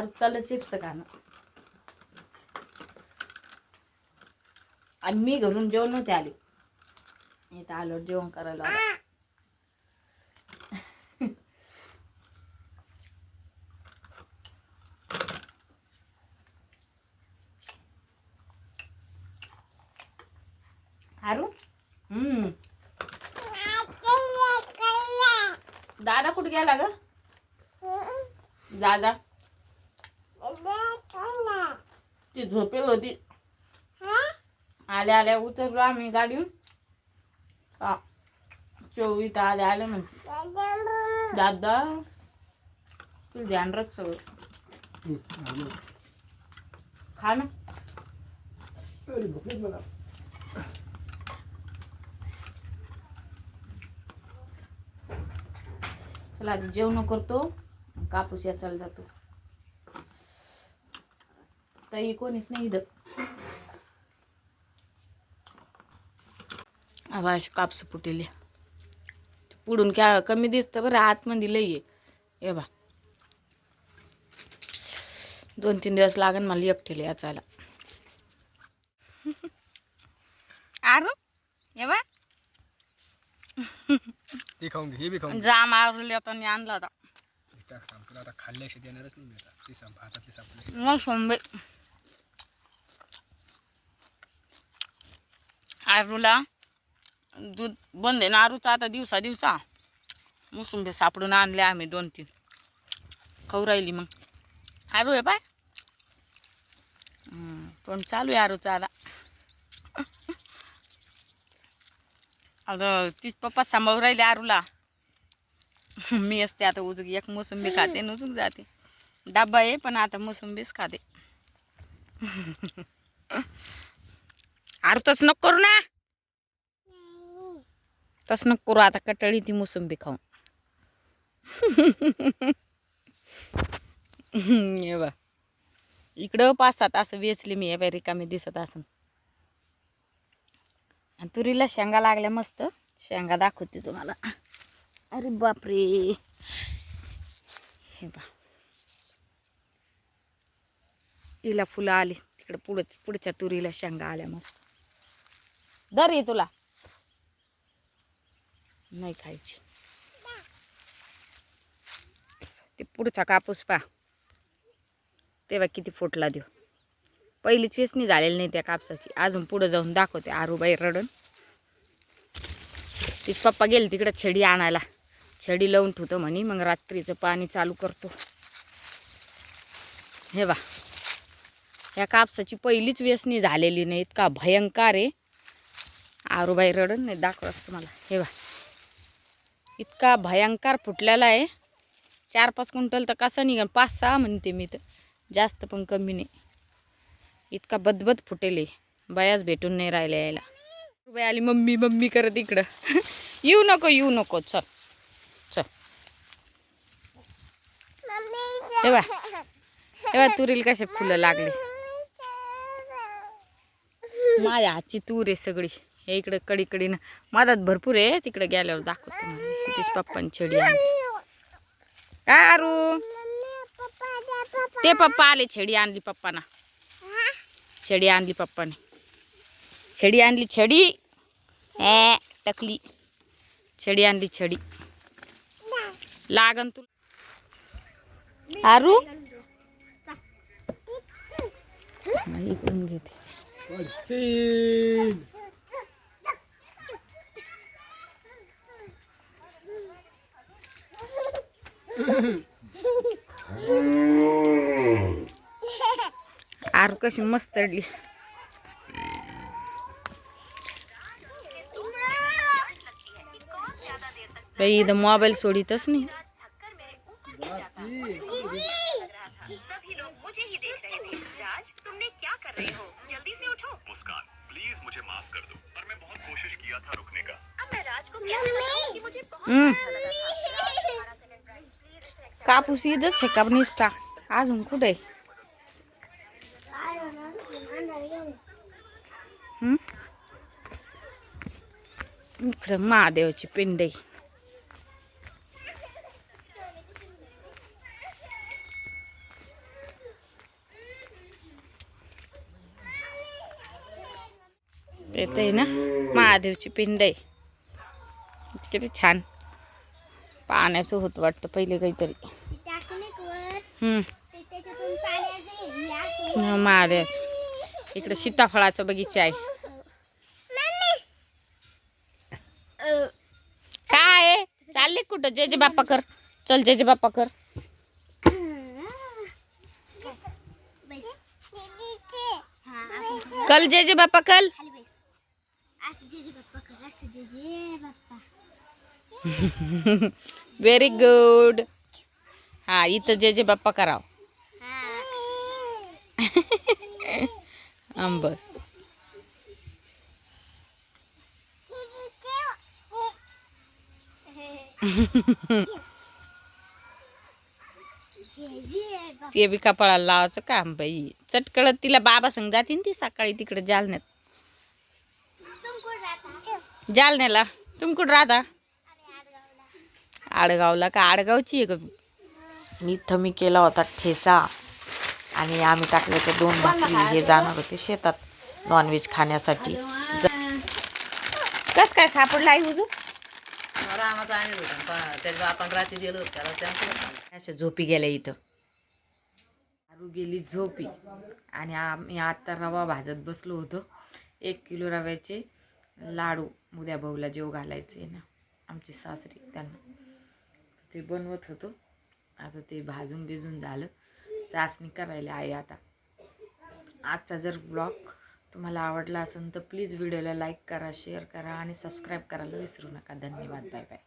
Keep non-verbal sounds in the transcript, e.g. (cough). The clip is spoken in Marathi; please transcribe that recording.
अरे चाललं चिप्स खाणं आणि मी घरून जेवण नव्हते आले. इथं आलो जेवण करायला हम्म. दादा कुठे गेला ग? दादा? ती. झोपेल होती आल्या आल्या उतरलो आम्ही गाडीहून हा. चोवीस आल्या आल्या म्हणते. दादा तू ध्यान राख सगळं. खा ना. चला जेवण करतो. कापूस याचायला जातो. ताई कोणीच नाही इथं. आवाज कापस फुटेले. पुढून क्या कमी दिसतं बरं आतमध्ये लई आहे. हे बा दोन तीन दिवस लागन मला एकटीला याचायला. आरू हे बा ते खाऊन घे हे बी खाऊन जाम आवरले आता आणि आणला होता. टाक आता खाल्ल्याशी देणारच नाही मी आता. ते सांग भातातले सापडले मग सोंबे. आरूला दूध बंद आहे ना आरूचा आता दिवसा दिवसा. मोसुंबे सापडून आणले आम्ही दोन तीन. खाऊ राहिली मग. आरू आहे पाय. पण चालू आहे आरूचा आता. तीच पप्पा सांभाळू राहिले आरूला. मी असते आता उजूक एक मोसंबी खाते आणि उजूक जाते. डब्बा आहे पण आता मोसंबीच खाते. अरे तस नको करू ना. तस नको करू आता कटळी ती मोसंबी खाऊन. (laughs) हे बा इकडं पाच सात असं वेचली मी या रिकामी दिसत असन. आणि तुरीला शेंगा लागल्या मस्त. शेंगा दाखवते तुम्हाला. अरे बापरे. हे बा हिला फुलं आली. तिकडे पुढं पुढच्या तुरीला शेंगा आल्या मस्त. दर ये तुला. नाही खायची. ते पुढचा कापूस पा तेव्हा किती फुटला देऊ. पहिलीच वेचणी झालेली नाही त्या कापसाची. अजून पुढं जाऊन दाखवते आरूबाई रडून. तिच पप्पा गेले तिकडं छडी आणायला. छडी लावून ठेवतो म्हणे मग रात्रीचं पाणी चालू करतो. हे बा. या कापसाची पहिलीच वेचणी झालेली नाही. इतका भयंकर आहे. आरूबाई रडण नाही दाखवत तुम्हाला. हे बा इतका भयंकर फुटलेला आहे. चार पाच क्विंटल तर कसा निघा पाच सहा म्हणते मी तर. जास्त पण कमी नाही. इतका बदबद फुटेले. बयाच भेटून नाही राहिल्या यायला. बाई आली मम्मी मम्मी करत इकडं. (laughs) येऊ नको येऊ नको. चल. चल. तेव्हा तेव्हा (laughs) तुरीला कसे फुलं लागले. माझ्या हातची तूर आहे सगळी. हे इकडे कडीकडीनं मधात भरपूर आहे तिकडे गेल्यावर दाखवतो मला तिथेच पप्पानी छडी आणली. काय आरू? ते पप्पा आले छडी आणली पप्पाना. छडी आणली पप्पाने. छडी आणली छडी. ए टकली. छडी आणली छडी. लागन तू आरू? इकडून घेते. आरू कशी मस्त अडली बाई इथं मोबाईल सोडितच नाही. सभी लोग मुझे ही देख रहे थे राज तुमने क्या कर रहे हो जल्दी से उठो मुस्कान प्लीज मुझे माफ कर दो पर मैं बहुत कोशिश किया था रुकने का। अब मैं राज को कैसे बताऊं कि मुझे बहुत. अच्छा लगा था कापूस इथंच आहे का निसता? अजून कुठे इकडं महादेवाची पिंड आहे. ना? महादेवची पिंड आहे. किती छान. पाण्याचं होतं वाटतं पहिले काहीतरी. महादेव इकडे सीताफळाचा बगीचा आहे. काय आहे? चालले कुठं? जय जय बाप्पा कर. चल जय जय बाप्पा कर. कल जय जय बाप्पा कल खाली बैस असं जे जे बाप्पा कर असं जे जे बाप्पा (laughs) व्हेरी गुड हा इथं जय जय बाप्पा कराव. हा बस जे जे ते बी कपाळाला लावायचं काम बाई? चटकळत तिला बाबा संग जातीन ती सकाळी तिकडे जालन्यात. जालन्याला. तुम्ही कुठं राहता? आडगावला का? आडगावची आहे का? इथं मी केला होता ठेसा. आणि आम्ही टाकले होते दोन भाकरी. हे जाणार होते शेतात नॉनव्हेज खाण्यासाठी. कस काय सापडला त्याला त्यांचं अशा झोपी गेल्या इथं. आरू गेली झोपी. आणि आम्ही आता रवा भाजत बसलो होतो. एक किलो रव्याचे लाडू. उद्या भाऊला जेव घालायचे ना. आमची सासरी त्यांना. ते बनवत होतो. आता ते भाजून बिजून झालं. चाचणी करायला आहे आता. आजचा जर ब्लॉग तुम्हाला आवडला असेल तर प्लीज व्हिडिओला लाईक करा शेअर करा आणि सबस्क्राईब करायला विसरू नका. धन्यवाद. Bye bye